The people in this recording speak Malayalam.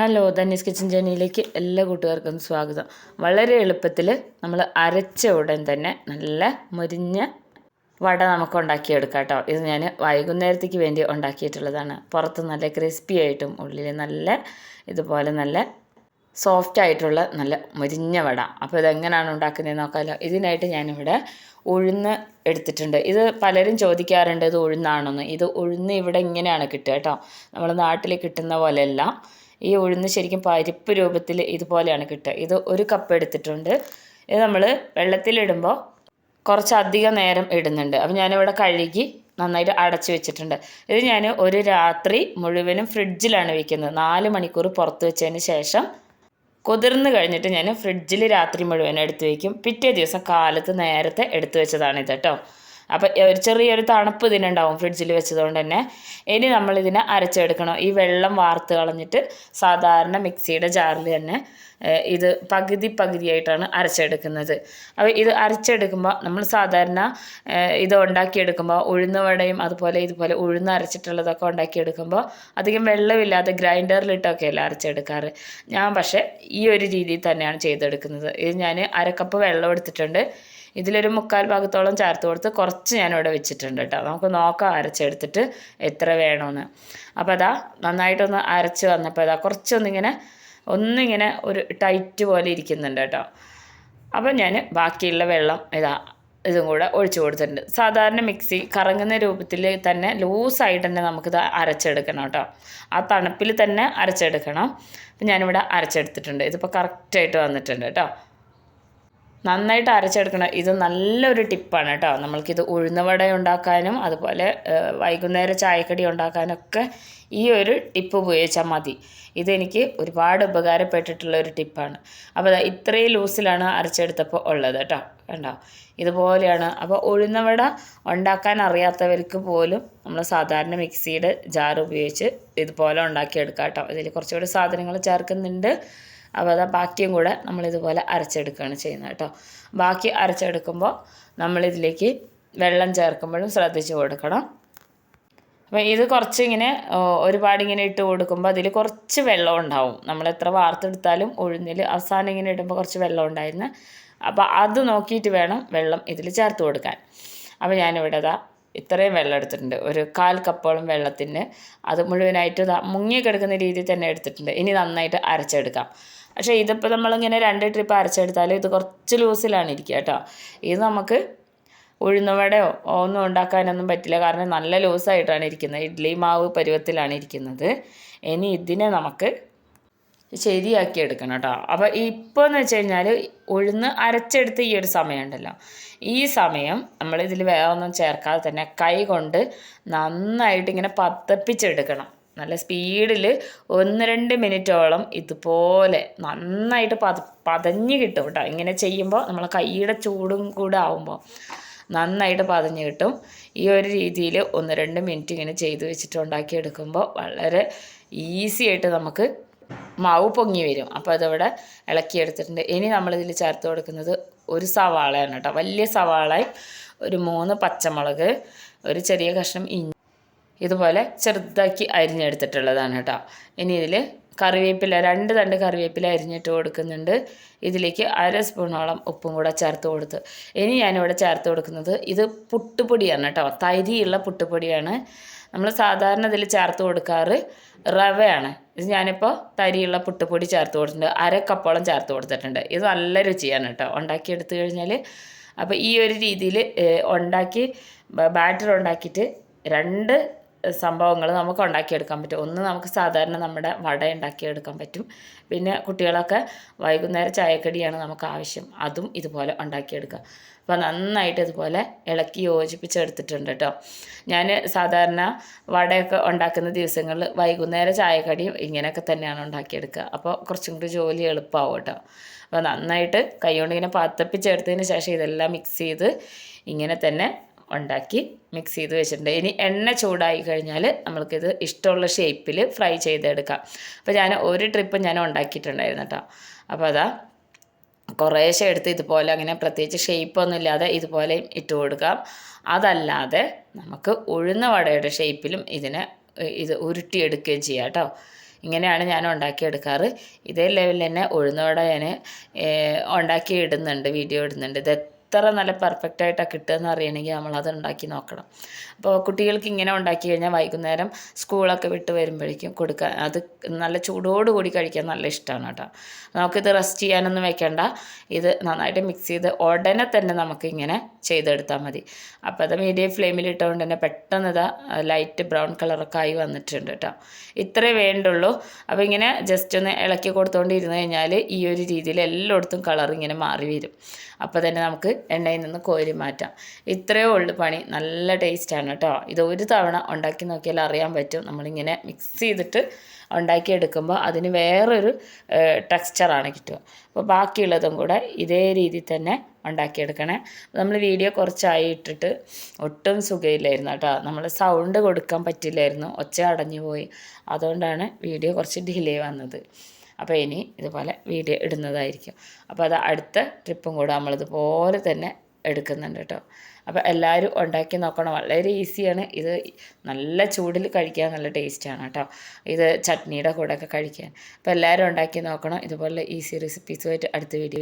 ഹലോ ധന്യസ് കിച്ചൻ ജേണിയിലേക്ക് എല്ലാ കൂട്ടുകാർക്കും സ്വാഗതം. വളരെ എളുപ്പത്തിൽ നമ്മൾ അരച്ച ഉടൻ തന്നെ നല്ല മുരിഞ്ഞ വട നമുക്ക് ഉണ്ടാക്കിയെടുക്കാം കേട്ടോ ഇത് ഞാൻ വൈകുന്നേരത്തേക്ക് വേണ്ടി ഉണ്ടാക്കിയിട്ടുള്ളതാണ്. പുറത്ത് നല്ല ക്രിസ്പി ആയിട്ടും ഉള്ളിൽ നല്ല ഇതുപോലെ നല്ല സോഫ്റ്റ് ആയിട്ടുള്ള നല്ല മുരിഞ്ഞ വട. അപ്പോൾ ഇതെങ്ങനെയാണ് ഉണ്ടാക്കുന്നത് നോക്കാമല്ലോ ഇതിനായിട്ട് ഞാനിവിടെ ഉഴുന്ന് എടുത്തിട്ടുണ്ട്. ഇത് പലരും ചോദിക്കാറുണ്ട് ഇത് ഉഴുന്നാണെന്ന്. ഇത് ഉഴുന്ന് ഇവിടെ ഇങ്ങനെയാണ് കിട്ടുക കേട്ടോ നമ്മൾ നാട്ടിൽ കിട്ടുന്ന പോലെയല്ല. ഈ ഉഴുന്ന് ശരിക്കും പരിപ്പ് രൂപത്തിൽ ഇതുപോലെയാണ് കിട്ടുക. ഇത് ഒരു കപ്പ് എടുത്തിട്ടുണ്ട്. ഇത് നമ്മൾ വെള്ളത്തിലിടുമ്പോൾ കുറച്ചധികം നേരം ഇടുന്നുണ്ട്. അപ്പം ഞാനിവിടെ കഴുകി നന്നായിട്ട് അടച്ചു വെച്ചിട്ടുണ്ട്. ഇത് ഞാൻ ഒരു രാത്രി മുഴുവനും ഫ്രിഡ്ജിലാണ് വയ്ക്കുന്നത് നാല് മണിക്കൂർ പുറത്ത് വെച്ചതിന് ശേഷം കുതിർന്ന് കഴിഞ്ഞിട്ട് ഞാൻ ഫ്രിഡ്ജിൽ രാത്രി മുഴുവൻ എടുത്ത് വയ്ക്കും പിറ്റേ ദിവസം കാലത്ത് നേരത്തെ എടുത്തു വെച്ചതാണ് ഇത് കേട്ടോ. അപ്പോൾ ഒരു ചെറിയൊരു തണുപ്പ് ഇതിനുണ്ടാവും ഫ്രിഡ്ജിൽ വെച്ചതുകൊണ്ട് തന്നെ. ഇനി നമ്മളിതിനെ അരച്ചെടുക്കണം. ഈ വെള്ളം വാർത്ത് കളഞ്ഞിട്ട് സാധാരണ മിക്സിയുടെ ജാറിൽ തന്നെ ഇത് പകുതി പകുതിയായിട്ടാണ് അരച്ചെടുക്കുന്നത്. അപ്പോൾ ഇത് അരച്ചെടുക്കുമ്പോൾ നമ്മൾ സാധാരണ ഇത് ഉണ്ടാക്കിയെടുക്കുമ്പോൾ ഉഴുന്ന് വടയും അതുപോലെ ഇതുപോലെ ഉഴുന്ന് അരച്ചിട്ടുള്ളതൊക്കെ ഉണ്ടാക്കിയെടുക്കുമ്പോൾ അധികം വെള്ളമില്ലാതെ ഗ്രൈൻഡറിലിട്ടൊക്കെയല്ല അരച്ചെടുക്കാറ്. ഞാൻ പക്ഷേ ഈ ഒരു രീതിയിൽ തന്നെയാണ് ചെയ്തെടുക്കുന്നത്. ഇത് ഞാൻ അരക്കപ്പ് വെള്ളം എടുത്തിട്ടുണ്ട്. ഇതിലൊരു മുക്കാൽ ഭാഗത്തോളം ചേർത്ത് കൊടുത്ത് കുറച്ച് ഞാനിവിടെ വെച്ചിട്ടുണ്ട് കേട്ടോ. നമുക്ക് നോക്കാം അരച്ചെടുത്തിട്ട് എത്ര വേണമെന്ന് അപ്പോൾ അതാ നന്നായിട്ടൊന്ന് അരച്ച് വന്നപ്പോൾ അതാ കുറച്ചൊന്നിങ്ങനെ ഒന്നിങ്ങനെ ഒരു ടൈറ്റ് പോലെ ഇരിക്കുന്നുണ്ട് കേട്ടോ. അപ്പോൾ ഞാൻ ബാക്കിയുള്ള വെള്ളം ഇതാ ഇതും കൂടെ ഒഴിച്ചു കൊടുത്തിട്ടുണ്ട്. സാധാരണ മിക്സി കറങ്ങുന്ന രൂപത്തിൽ തന്നെ ലൂസായിട്ട് തന്നെ നമുക്കിത് അരച്ചെടുക്കണം കേട്ടോ. ആ തണുപ്പിൽ തന്നെ അരച്ചെടുക്കണം. അപ്പം ഞാനിവിടെ അരച്ചെടുത്തിട്ടുണ്ട്. ഇതിപ്പോൾ കറക്റ്റായിട്ട് വന്നിട്ടുണ്ട് കേട്ടോ. നന്നായിട്ട് അരച്ചെടുക്കണം ഇത് നല്ലൊരു ടിപ്പാണ് കേട്ടോ. നമ്മൾക്കിത് ഉഴുന്നവട ഉണ്ടാക്കാനും അതുപോലെ വൈകുന്നേരം ചായക്കടി ഉണ്ടാക്കാനൊക്കെ ഈ ഒരു ടിപ്പ് ഉപയോഗിച്ചാൽ മതി. ഇതെനിക്ക് ഒരുപാട് ഉപകാരപ്പെട്ടിട്ടുള്ള ഒരു ടിപ്പാണ്. അപ്പോൾ ഇത്രയും ലൂസിലാണ് അരച്ചെടുത്തപ്പോൾ ഉള്ളത് കേട്ടോ. കണ്ടോ? ഇതുപോലെയാണ്. അപ്പോൾ ഉഴുന്നവട ഉണ്ടാക്കാൻ അറിയാത്തവർക്ക് പോലും നമ്മൾ സാധാരണ മിക്സിയുടെ ജാർ ഉപയോഗിച്ച് ഇതുപോലെ ഉണ്ടാക്കിയെടുക്കാം കേട്ടോ. ഇതിൽ കുറച്ചുകൂടി സാധനങ്ങൾ ചേർക്കുന്നുണ്ട്. അപ്പോൾ അതാ ബാക്കിയും കൂടെ നമ്മളിതുപോലെ അരച്ചെടുക്കുകയാണ് ചെയ്യുന്നത് കേട്ടോ. ബാക്കി അരച്ചെടുക്കുമ്പോൾ നമ്മളിതിലേക്ക് വെള്ളം ചേർക്കുമ്പോഴും ശ്രദ്ധിച്ച് കൊടുക്കണം. അപ്പോൾ ഇത് കുറച്ചിങ്ങനെ ഒരുപാട് ഇങ്ങനെ ഇട്ട് കൊടുക്കുമ്പോൾ അതിൽ കുറച്ച് വെള്ളം ഉണ്ടാവും. നമ്മൾ എത്ര വാർത്തെടുത്താലും ഉഴുന്നിൽ അവസാനം ഇങ്ങനെ ഇടുമ്പോൾ കുറച്ച് വെള്ളം ഉണ്ടായിരുന്നു. അപ്പോൾ അത് നോക്കിയിട്ട് വേണം വെള്ളം ഇതിൽ ചേർത്ത് കൊടുക്കാൻ. അപ്പോൾ ഞാനിവിടെ ഇതാ ഇത്രയും വെള്ളം എടുത്തിട്ടുണ്ട്. ഒരു കാൽ കപ്പോളം വെള്ളത്തിന് അത് മുഴുവനായിട്ട് മുങ്ങി കിടക്കുന്ന രീതിയിൽ തന്നെ എടുത്തിട്ടുണ്ട്. ഇനി നന്നായിട്ട് അരച്ചെടുക്കാം. പക്ഷേ ഇതിപ്പോൾ നമ്മളിങ്ങനെ രണ്ട് ട്രിപ്പ് അരച്ചെടുത്താൽ ഇത് കുറച്ച് ലൂസിലാണ് ഇരിക്കുക കേട്ടോ. ഇത് നമുക്ക് ഉഴുന്നുവടയോ ഒന്നും ഉണ്ടാക്കാനൊന്നും പറ്റില്ല. കാരണം നല്ല ലൂസായിട്ടാണ് ഇരിക്കുന്നത്. ഇഡ്ഡലി മാവ് പരുവത്തിലാണ് ഇരിക്കുന്നത്. ഇനി ഇതിനെ നമുക്ക് ശരിയാക്കി എടുക്കണം കേട്ടോ. അപ്പോൾ ഇപ്പോൾ എന്ന് വെച്ച് കഴിഞ്ഞാൽ ഉഴുന്ന് അരച്ചെടുത്ത് ഈ ഒരു സമയമുണ്ടല്ലോ. ഈ സമയം നമ്മളിതിൽ വേറെ ഒന്നും ചേർക്കാതെ തന്നെ കൈ കൊണ്ട് നന്നായിട്ട് ഇങ്ങനെ പതപ്പിച്ചെടുക്കണം. നല്ല സ്പീഡിൽ ഒന്ന് രണ്ട് മിനിറ്റോളം ഇതുപോലെ നന്നായിട്ട് പത പതഞ്ഞ് കിട്ടും കേട്ടോ. ഇങ്ങനെ ചെയ്യുമ്പോൾ നമ്മൾ കൈയുടെ ചൂടും കൂടെ ആവുമ്പോൾ നന്നായിട്ട് പതഞ്ഞ് കിട്ടും. ഈ ഒരു രീതിയിൽ ഒന്ന് രണ്ട് മിനിറ്റ് ഇങ്ങനെ ചെയ്ത് വെച്ചിട്ട് ഉണ്ടാക്കിയെടുക്കുമ്പോൾ വളരെ ഈസി ആയിട്ട് നമുക്ക് മാവ് പൊങ്ങി വരും. അപ്പോൾ അതവിടെ ഇളക്കിയെടുത്തിട്ടുണ്ട് ഇനി നമ്മളിതിൽ ചേർത്ത് കൊടുക്കുന്നത് ഒരു സവാളയാണ് കേട്ടോ. വലിയ സവാളയും ഒരു മൂന്ന് പച്ചമുളക് ഒരു ചെറിയ കഷ്ണം ഇഞ്ചി ഇതുപോലെ ചെറുതാക്കി അരിഞ്ഞെടുത്തിട്ടുള്ളതാണ് കേട്ടോ. ഇനി ഇതിൽ കറിവേപ്പില രണ്ട് തണ്ട് കറിവേപ്പില അരിഞ്ഞിട്ട് കൊടുക്കുന്നുണ്ട്. ഇതിലേക്ക് അര സ്പൂണോളം ഉപ്പും കൂടെ ചേർത്ത് കൊടുത്ത്. ഇനി ഞാനിവിടെ ചേർത്ത് കൊടുക്കുന്നത് ഇത് പുട്ടുപൊടിയാണ് കേട്ടോ. തരിയുള്ള പുട്ടുപൊടിയാണ്. നമ്മൾ സാധാരണ ഇതിൽ ചേർത്ത് കൊടുക്കാറ് റവയാണ്. ഇത് ഞാനിപ്പോൾ തരിയുള്ള പുട്ടുപൊടി ചേർത്ത് കൊടുത്തിട്ടുണ്ട്. അര കപ്പോളം ചേർത്ത് കൊടുത്തിട്ടുണ്ട്. ഇത് നല്ല രുചിയാണ് കേട്ടോ. ഉണ്ടാക്കിയെടുത്തു കഴിഞ്ഞാൽ അപ്പോൾ ഈ ഒരു രീതിയിൽ ഉണ്ടാക്കി ബാറ്റർ ഉണ്ടാക്കിയിട്ട് രണ്ട് സംഭവങ്ങൾ നമുക്ക് ഉണ്ടാക്കിയെടുക്കാൻ പറ്റും. ഒന്ന് നമുക്ക് സാധാരണ നമ്മുടെ വട ഉണ്ടാക്കിയെടുക്കാൻ പറ്റും. പിന്നെ കുട്ടികളൊക്കെ വൈകുന്നേരം ചായക്കടിയാണ് നമുക്ക് ആവശ്യം. അതും ഇതുപോലെ ഉണ്ടാക്കിയെടുക്കുക. അപ്പോൾ നന്നായിട്ട് ഇതുപോലെ ഇളക്കി യോജിപ്പിച്ചെടുത്തിട്ടുണ്ട് കേട്ടോ ഞാൻ സാധാരണ വടയൊക്കെ ഉണ്ടാക്കുന്ന ദിവസങ്ങളിൽ വൈകുന്നേരം ചായക്കടിയും ഇങ്ങനെയൊക്കെ തന്നെയാണ് ഉണ്ടാക്കിയെടുക്കുക. അപ്പോൾ കുറച്ചും കൂടി ജോലി എളുപ്പമാവും കേട്ടോ അപ്പോൾ നന്നായിട്ട് കൈകൊണ്ട് ഇങ്ങനെ പത്തപ്പിച്ചെടുത്തതിന് ശേഷം ഇതെല്ലാം മിക്സ് ചെയ്ത് ഇങ്ങനെ തന്നെ ഉണ്ടാക്കി മിക്സ് ചെയ്ത് വെച്ചിട്ടുണ്ട്. ഇനി എണ്ണ ചൂടായി കഴിഞ്ഞാൽ നമ്മൾക്കിത് ഇഷ്ടമുള്ള ഷേപ്പിൽ ഫ്രൈ ചെയ്തെടുക്കാം. അപ്പോൾ ഞാൻ ഒരു ട്രിപ്പ് ഞാൻ ഉണ്ടാക്കിയിട്ടുണ്ടായിരുന്നു കേട്ടോ അപ്പോൾ അതാ കുറേശ്ശെ എടുത്ത് ഇതുപോലെ അങ്ങനെ പ്രത്യേകിച്ച് ഷേപ്പൊന്നും ഇല്ലാതെ ഇതുപോലെ ഇട്ട് കൊടുക്കാം. അതല്ലാതെ നമുക്ക് ഉഴുന്ന വടയുടെ ഷേപ്പിലും ഇതിനെ ഇത് ഉരുട്ടിയെടുക്കുകയും ചെയ്യാം കേട്ടോ ഇങ്ങനെയാണ് ഞാൻ ഉണ്ടാക്കിയെടുക്കാറ്. ഇതേ ലെവലിൽ തന്നെ ഉഴുന്നവട ഞാൻ ഉണ്ടാക്കി ഇടുന്നുണ്ട് വീഡിയോ ഇടുന്നുണ്ട്. ഇത് എത്ര നല്ല പെർഫെക്റ്റ് ആയിട്ടാണ് കിട്ടുകയെന്ന് അറിയണമെങ്കിൽ നമ്മളത് ഉണ്ടാക്കി നോക്കണം. അപ്പോൾ കുട്ടികൾക്ക് ഇങ്ങനെ ഉണ്ടാക്കി കഴിഞ്ഞാൽ വൈകുന്നേരം സ്കൂളൊക്കെ വിട്ട് വരുമ്പോഴേക്കും കൊടുക്കാൻ അത് നല്ല ചൂടോടുകൂടി കഴിക്കാൻ നല്ല ഇഷ്ടമാണ് കേട്ടോ. നമുക്കിത് റെസ്റ്റ് ചെയ്യാനൊന്നും വെക്കണ്ട. ഇത് നന്നായിട്ട് മിക്സ് ചെയ്ത് ഉടനെ തന്നെ നമുക്കിങ്ങനെ ചെയ്തെടുത്താൽ മതി. അപ്പോൾ അത് മീഡിയം ഫ്ലെയിമിൽ ഇട്ടുകൊണ്ട് തന്നെ പെട്ടെന്ന് ഇതാ ലൈറ്റ് ബ്രൗൺ കളറൊക്കെ ആയി വന്നിട്ടുണ്ട് കേട്ടോ. ഇത്രേ വേണ്ടുള്ളൂ. അപ്പോൾ ഇങ്ങനെ ജസ്റ്റ് ഒന്ന് ഇളക്കി കൊടുത്തുകൊണ്ടിരുന്ന് കഴിഞ്ഞാൽ ഈ ഒരു രീതിയിൽ എല്ലായിടത്തും കളർ ഇങ്ങനെ മാറി വരും. അപ്പോൾ തന്നെ നമുക്ക് എണ്ണയിൽ നിന്ന് കോരി മാറ്റാം. ഇത്രയേ ഉള്ളൂ പണി. നല്ല ടേസ്റ്റാണ് കേട്ടോ ഇത് ഒരു തവണ ഉണ്ടാക്കി നോക്കിയാൽ അറിയാൻ പറ്റും. നമ്മളിങ്ങനെ മിക്സ് ചെയ്തിട്ട് ഉണ്ടാക്കിയെടുക്കുമ്പോൾ അതിന് വേറൊരു ടെക്സ്ചറാണ് കിട്ടുക. അപ്പോൾ ബാക്കിയുള്ളതും കൂടെ ഇതേ രീതിയിൽ തന്നെ ഉണ്ടാക്കിയെടുക്കണേ. നമ്മൾ വീഡിയോ കുറച്ചായി ഇട്ടിട്ട് ഒട്ടും സുഖമില്ലായിരുന്നു കേട്ടോ നമ്മൾ സൗണ്ട് കൊടുക്കാൻ പറ്റില്ലായിരുന്നു. ഒച്ച അടഞ്ഞു പോയി അതുകൊണ്ടാണ് വീഡിയോ കുറച്ച് ഡിലേ വന്നത്. അപ്പോൾ ഇനി ഇതുപോലെ വീഡിയോ ഇടുന്നതായിരിക്കും. അപ്പോൾ അത് അടുത്ത ട്രിപ്പും കൂടെ നമ്മളിതുപോലെ തന്നെ എടുക്കുന്നുണ്ട് കേട്ടോ. അപ്പോൾ എല്ലാവരും ഉണ്ടാക്കി നോക്കണം. വളരെ ഈസിയാണ്. ഇത് നല്ല ചൂടിൽ കഴിക്കാൻ നല്ല ടേസ്റ്റാണ് കേട്ടോ. ഇത് ചട്നിയുടെ കൂടെയൊക്കെ കഴിക്കാൻ. അപ്പോൾ എല്ലാവരും ഉണ്ടാക്കി നോക്കണം. ഇതുപോലെ ഈസി റെസിപ്പീസുമായിട്ട് അടുത്ത വീഡിയോ